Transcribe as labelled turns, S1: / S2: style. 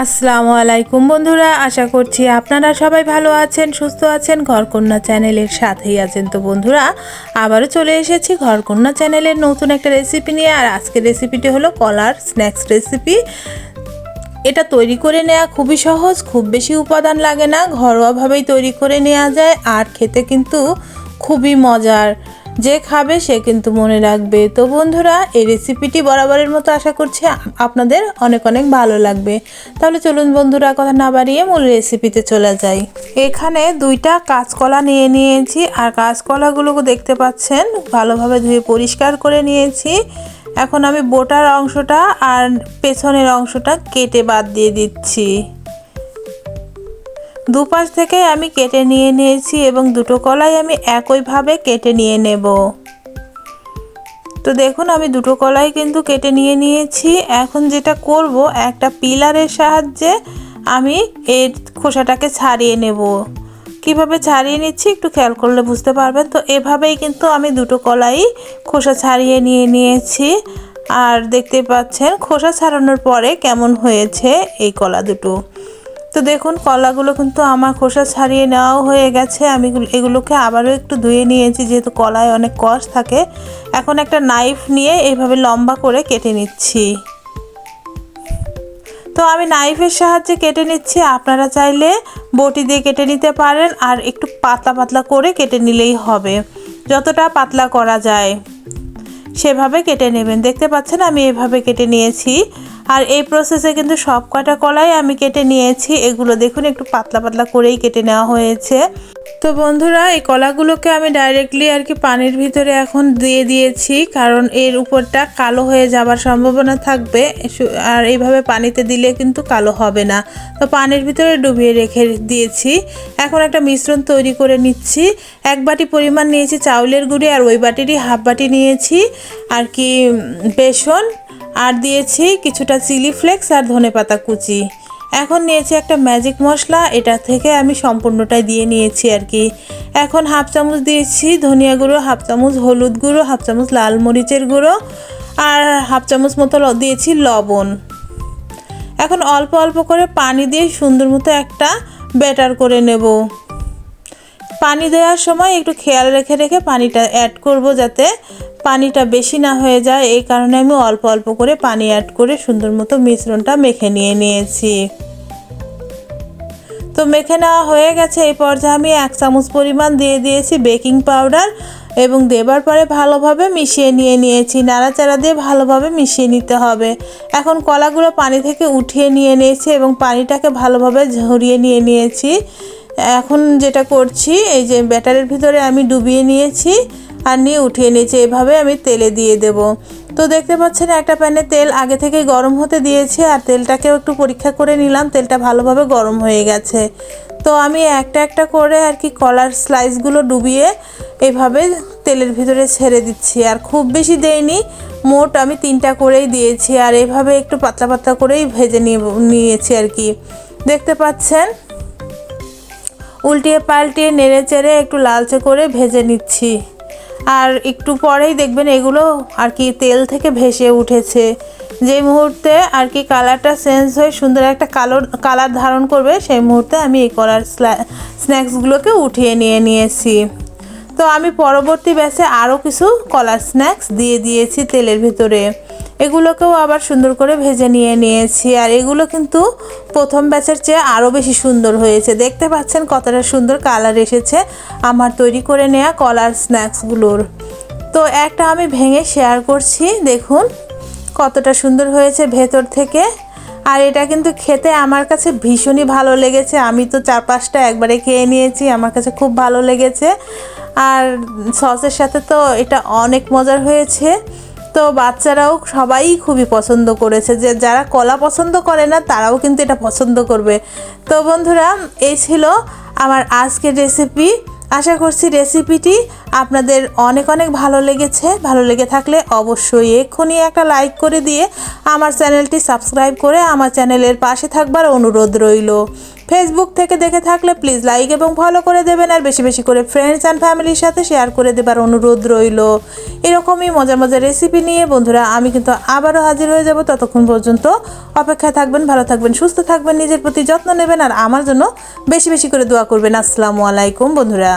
S1: আসসালামু আলাইকুম বন্ধুরা, আশা করছি আপনারা সবাই ভালো আছেন, সুস্থ আছেন, ঘরকন্যা চ্যানেলের সাথেই আছেন তো বন্ধুরা। আবারও চলে এসেছি ঘরকন্যা চ্যানেলের নতুন একটা রেসিপি নিয়ে, আর আজকের রেসিপিটি হলো কলার স্ন্যাক্স রেসিপি এটা তৈরি করে নেওয়া খুবই সহজ, খুব বেশি উপাদান লাগে না, ঘরোয়াভাবেই তৈরি করে নেওয়া যায়, আর খেতে কিন্তু খুবই মজার। যে খাবে সে কিন্তু মনে রাখবে। তো বন্ধুরা, এই রেসিপিটি বরাবরের মতো আশা করছি আপনাদের অনেক অনেক ভালো লাগবে। তাহলে চলুন বন্ধুরা, কথা না বাড়িয়ে মূল রেসিপিতে চলে যাই। এখানে দুইটা কাঁচকলা নিয়ে নিয়েছি, আর কাঁচকলাগুলো দেখতে পাচ্ছেন, ভালোভাবে ধুয়ে পরিষ্কার করে নিয়েছি। এখন আমি বোটার অংশটা আর পেছনের অংশটা কেটে বাদ দিয়ে দিচ্ছি। দুপাশ থেকে আমি কেটে নিয়ে নিয়েছি এবং দুটো কলাই আমি একইভাবে কেটে নিয়ে নেব। তো দেখুন, আমি দুটো কলাই কিন্তু কেটে নিয়ে নিয়েছি। এখন যেটা করব, একটা পিলারের সাহায্যে আমি এর খোসাটাকে ছাড়িয়ে নেব। কীভাবে ছাড়িয়ে নিচ্ছি একটু খেয়াল করলে বুঝতে পারবেন। তো এভাবেই কিন্তু আমি দুটো কলাই খোসা ছাড়িয়ে নিয়ে নিয়েছি। আর দেখতে পাচ্ছেন, খোসা ছাড়ানোর পরে কেমন হয়েছে এই কলা দুটো। তো দেখুন, কলাগুলো কিন্তু আমার খোসা ছাড়িয়ে নেওয়াও হয়ে গেছে। আমি এগুলোকে আবারও একটু ধুয়ে নিয়েছি, যেহেতু কলায় অনেক কষ থাকে। এখন একটা নাইফ নিয়ে এইভাবে লম্বা করে কেটে নিচ্ছি। তো আমি নাইফের সাহায্যে কেটে নিচ্ছি। আপনারা চাইলে বটি দিয়ে কেটে নিতে পারেন আর একটু পাতলা পাতলা করে কেটে নিলেই হবে। যতটা পাতলা করা যায়, সেভাবে কেটে নেবেন। দেখতে পাচ্ছেন, আমি এভাবে কেটে নিয়েছি। আর এই প্রসেসে কিন্তু সব কটা কলাই আমি কেটে নিয়েছি, এগুলো দেখুন, একটু পাতলা পাতলা করেই কেটে নেওয়া হয়েছে। তো বন্ধুরা, এই কলাগুলোকে আমি ডাইরেক্টলি আর কি পানির ভিতরে এখন দিয়ে দিয়েছি, কারণ এর উপরটা কালো হয়ে যাবার সম্ভাবনা থাকবে আর এইভাবে পানিতে দিলে কিন্তু কালো হবে না। তো পানির ভিতরে ডুবিয়ে রেখে দিয়েছি। এখন একটা মিশ্রণ তৈরি করে নিচ্ছি। এক বাটি পরিমাণ নিয়েছি চাউলের গুঁড়ি আর ওই বাটিরই হাফ বাটি নিয়েছি। আর কি বেসন আর দিয়েছি কিছুটা চিলি ফ্লেক্স আর ধনে পাতা কুচি। এখন নিয়েছি একটা ম্যাজিক মশলা, এটা থেকে আমি সম্পূর্ণটাই দিয়ে নিয়েছি আর কি। এখন হাফ চামচ দিয়েছি ধনিয়া গুঁড়ো, হাফ চামচ হলুদ গুঁড়ো, হাফ চামচ লাল মরিচের গুঁড়ো আর হাফ চামচ মতো দিয়েছি লবণ। এখন অল্প অল্প করে পানি দিয়ে সুন্দর মতো একটা ব্যাটার করে নেব। পানি দেওয়ার সময় একটু খেয়াল রেখে রেখে পানিটা অ্যাড করব যাতে পানিটা বেশি না হয়ে যায়, এই কারণে আমি অল্প অল্প করে পানি অ্যাড করে সুন্দর মতো মিশ্রণটা মেখে নিয়ে নিয়েছি। তো মেখে নেওয়া হয়ে গেছে, এই পর্যায়ে আমি এক চামচ পরিমাণ দিয়ে দিয়েছি বেকিং পাউডার এবং দেবার পরে ভালোভাবে মিশিয়ে নিয়ে নিয়েছি। নাড়াচাড়া দিয়ে ভালোভাবে মিশিয়ে নিতে হবে। এখন কলাগুলো পানি থেকে উঠিয়ে নিয়ে নিয়েছি এবং পানিটাকে ভালোভাবে ঝরিয়ে নিয়ে নিয়েছি। এখন যেটা করছি, এই যে ব্যাটারের ভিতরে আমি ডুবিয়ে নিয়েছি। আর নিয়ে উঠিয়ে নিয়েছি, এভাবে আমি তেলে দিয়ে দেব। তো দেখতে পাচ্ছেন, একটা প্যানে তেল আগে থেকে গরম হতে দিয়েছে, আর তেলটাকেও একটু পরীক্ষা করে নিলাম, তেলটা ভালোভাবে গরম হয়ে গেছে। তো আমি একটা একটা করে আর কি কলার স্লাইসগুলো ডুবিয়ে এভাবে তেলের ভিতরে ছেড়ে দিচ্ছি, আর খুব বেশি দেয়নি মোট আমি তিনটা করেই দিয়েছি, আর এভাবে একটু পাতলা পাতলা করেই ভেজে নিয়ে, নিয়েছি আর কি। দেখতে পাচ্ছেন, উল্টিয়ে পাল্টিয়ে নেড়ে চেড়ে একটু লালচে করে ভেজে নিচ্ছি। আর একটু পরেই দেখবেন এগুলো আর কি তেল থেকে ভেসে উঠেছে। যে মুহূর্তে আর কি কালারটা চেঞ্জ হয়ে সুন্দর একটা কালো কালার ধারণ করবে, সেই মুহূর্তে আমি এই কলার স্ন্যাক্সগুলোকে উঠিয়ে নিয়ে নিয়েছি। তো আমি পরবর্তী ব্যাসে আরও কিছু কলার স্ন্যাক্স দিয়ে দিয়েছি তেলের ভিতরে। এগুলোকেও আবার সুন্দর করে ভেজে নিয়ে নিয়েছি। আর এগুলো কিন্তু প্রথম ব্যাচের চেয়ে আরও বেশি সুন্দর হয়েছে। দেখতে পাচ্ছেন কতটা সুন্দর কালার এসেছে আমার তৈরি করে নেওয়া কলার স্ন্যাক্সগুলোর। তো একটা আমি ভেঙে শেয়ার করছি, দেখুন কতটা সুন্দর হয়েছে ভেতর থেকে। আর এটা কিন্তু খেতে আমার কাছে ভীষণই ভালো লেগেছে। আমি তো চার পাঁচটা একবারে খেয়ে নিয়েছি, আমার কাছে খুব ভালো লেগেছে। আর সসের সাথে তো এটা অনেক মজার হয়েছে। তো বাচ্চারাও সবাই খুবই পছন্দ করেছে। যে যারা কলা পছন্দ করে না, তারাও কিন্তু এটা পছন্দ করবে। তো বন্ধুরা, এই ছিল আমার আজকের রেসিপি আশা করছি রেসিপিটি আপনাদের অনেক অনেক ভালো লেগেছে। ভালো লেগে থাকলে অবশ্যই এক্ষুনি একটা লাইক করে দিয়ে আমার চ্যানেলটি সাবস্ক্রাইব করে আমার চ্যানেলের পাশে থাকবার অনুরোধ রইল। ফেসবুক থেকে দেখে থাকলে প্লিজ লাইক এবং ফলো করে দেবেন আর বেশি বেশি করে ফ্রেন্ডস অ্যান্ড ফ্যামিলির সাথে শেয়ার করে দেবার অনুরোধ রইল। এরকমই মজা মজার রেসিপি নিয়ে বন্ধুরা আমি কিন্তু আবারও হাজির হয়ে যাব ততক্ষণ পর্যন্ত। অপেক্ষায় থাকবেন, ভালো থাকবেন, সুস্থ থাকবেন, নিজের প্রতি যত্ন নেবেন আর আমার জন্য বেশি বেশি করে দোয়া করবেন। আসসালামু আলাইকুম বন্ধুরা।